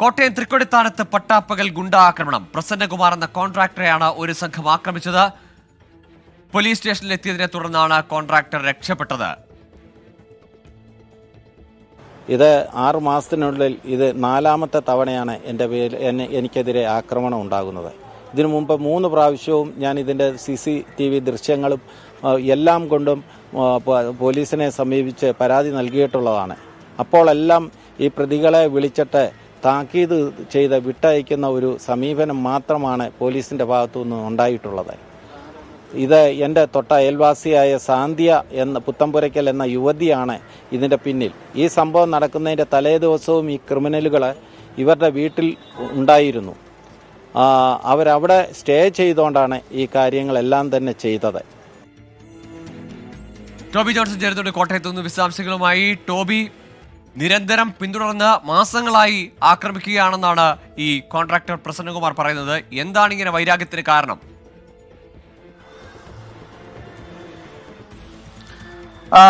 കോട്ടയം തൃക്കൊടിത്താനത്ത് പട്ടാപ്പകൽ ഗുണ്ടാ ആക്രമണം പ്രസന്നകുമാർ എന്ന കോൺട്രാക്ടറെയാണ് ഒരു സംഘം ആക്രമിച്ചത്. പോലീസ് സ്റ്റേഷനിലെത്തിയതിനെ തുടർന്നാണ് കോൺട്രാക്ടർ രക്ഷപ്പെട്ടത്. ഇത് ആറു മാസത്തിനുള്ളിൽ ഇത് നാലാമത്തെ തവണയാണ് എന്റെ പേരിൽ എന്നെ എനിക്കെതിരെ ആക്രമണം ഉണ്ടാകുന്നത്. ഇതിനു മുമ്പ് മൂന്ന് പ്രാവശ്യവും ഞാൻ ഇതിന്റെ സി സി ടി വി ദൃശ്യങ്ങളും എല്ലാം കൊണ്ടും പോലീസിനെ സമീപിച്ച് പരാതി നൽകിയിട്ടുള്ളതാണ്. അപ്പോഴെല്ലാം ഈ പ്രതികളെ വിളിച്ചിട്ട് താക്കീത് ചെയ്ത് വിട്ടയക്കുന്ന ഒരു സമീപനം മാത്രമാണ് പോലീസിന്റെ ഭാഗത്തു നിന്ന് ഉണ്ടായിട്ടുള്ളത്. ഇത് എന്റെ തൊട്ട അയൽവാസിയായ സാന്ധ്യ എന്ന പുത്തമ്പുരയ്ക്കൽ എന്ന യുവതിയാണ് ഇതിന്റെ പിന്നിൽ. ഈ സംഭവം നടക്കുന്നതിന്റെ തലേ ദിവസവും ഈ ക്രിമിനലുകൾ ഇവരുടെ വീട്ടിൽ ഉണ്ടായിരുന്നു. അവരവിടെ സ്റ്റേ ചെയ്തുകൊണ്ടാണ് ഈ കാര്യങ്ങളെല്ലാം തന്നെ ചെയ്തത്. ടോബി ജോൺസൺ ചേരുന്നുണ്ട് കോട്ടയത്ത് നിന്ന് വിശദാംശങ്ങളുമായി. ടോബി നിരന്തരം പിന്തുടർന്ന് മാസങ്ങളായി ആക്രമിക്കുകയാണെന്നാണ് ഈ കോൺട്രാക്ടർ പ്രസന്നകുമാർ പറയുന്നത്. എന്താണ് ഇങ്ങനെ വൈരാഗ്യത്തിന് കാരണം? ആ,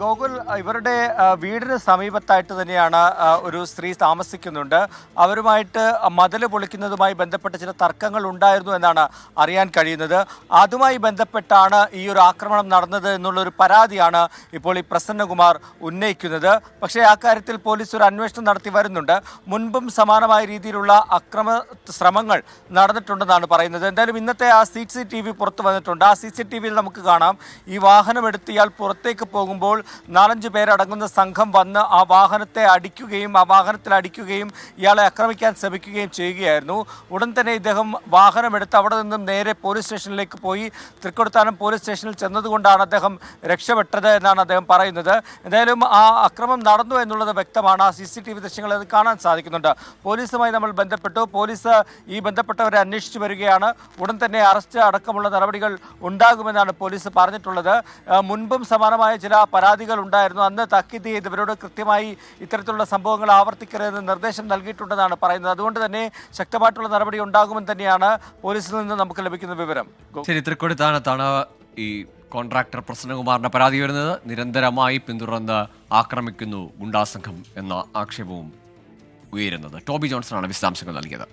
ഗോകുൽ ഇവരുടെ വീടിന് സമീപത്തായിട്ട് തന്നെയാണ് ഒരു സ്ത്രീ താമസിക്കുന്നുണ്ട്. അവരുമായിട്ട് മതിൽ പൊളിക്കുന്നതുമായി ബന്ധപ്പെട്ട ചില തർക്കങ്ങൾ ഉണ്ടായിരുന്നു എന്നാണ് അറിയാൻ കഴിയുന്നത്. അതുമായി ബന്ധപ്പെട്ടാണ് ഈ ഒരു ആക്രമണം നടന്നത് എന്നുള്ളൊരു പരാതിയാണ് ഇപ്പോൾ ഈ പ്രസന്നകുമാർ ഉന്നയിക്കുന്നത്. പക്ഷേ ആ കാര്യത്തിൽ പോലീസ് ഒരു അന്വേഷണം നടത്തി വരുന്നുണ്ട്. മുൻപും സമാനമായ രീതിയിലുള്ള അക്രമ ശ്രമങ്ങൾ നടന്നിട്ടുണ്ടെന്നാണ് പറയുന്നത്. എന്തായാലും ഇന്നത്തെ ആ സി സി ടി വി പുറത്തു വന്നിട്ടുണ്ട്. ആ സി സി ടി വിയിൽ നമുക്ക് കാണാം. ഈ വാഹനം എടുത്ത് ഇയാൾ പുറത്തേക്ക് പോകുമ്പോൾ നാലഞ്ച് പേരടങ്ങുന്ന സംഘം വന്ന് ആ വാഹനത്തെ അടിക്കുകയും ആ വാഹനത്തിൽ അടിക്കുകയും ഇയാളെ ആക്രമിക്കാൻ ശ്രമിക്കുകയും ചെയ്യുകയായിരുന്നു. ഉടൻ തന്നെ ഇദ്ദേഹം വാഹനമെടുത്ത് അവിടെ നിന്നും നേരെ പോലീസ് സ്റ്റേഷനിലേക്ക് പോയി. തൃക്കൊടുത്താനം പോലീസ് സ്റ്റേഷനിൽ ചെന്നതുകൊണ്ടാണ് അദ്ദേഹം രക്ഷപ്പെട്ടത് എന്നാണ് അദ്ദേഹം പറയുന്നത്. എന്തായാലും ആ അക്രമം നടന്നു എന്നുള്ളത് വ്യക്തമാണ്. ആ സി സി ടി വി ദൃശ്യങ്ങൾ അത് കാണാൻ സാധിക്കുന്നുണ്ട്. പോലീസുമായി നമ്മൾ ബന്ധപ്പെട്ടു. പോലീസ് ഈ ബന്ധപ്പെട്ടവരെ അന്വേഷിച്ചു വരികയാണ്. ഉടൻ തന്നെ അറസ്റ്റ് അടക്കമുള്ള നടപടികൾ ഉണ്ടാകുമെന്നാണ് പോലീസ് പറഞ്ഞിട്ടുള്ളത്. മുൻപും സമാനമായ ചില പരാതികൾ ഉണ്ടായിരുന്നു അന്ന് താക്കീത് ചെയ്ത് ഇവരോട് കൃത്യമായി ഇത്തരത്തിലുള്ള സംഭവങ്ങൾ ആവർത്തിക്കരുതെന്ന് നിർദ്ദേശം നൽകിയിട്ടുണ്ടെന്നാണ് പറയുന്നത്. അതുകൊണ്ട് തന്നെ ശക്തമായിട്ടുള്ള നടപടി ഉണ്ടാകുമെന്ന് തന്നെയാണ് പോലീസിൽ നിന്ന് നമുക്ക് ലഭിക്കുന്ന വിവരം. ശരി തൃക്കൊടിത്താനത്താണ് ഈ കോൺട്രാക്ടർ പ്രസന്നകുമാറിന്റെ പരാതി വരുന്നത്. നിരന്തരമായി പിന്തുടർന്ന് ആക്രമിക്കുന്നു ഗുണ്ടാസംഘം എന്ന ആക്ഷേപവും ഉയരുന്നത്. ടോബി ആണ് വിശദാംശങ്ങൾ നൽകിയത്.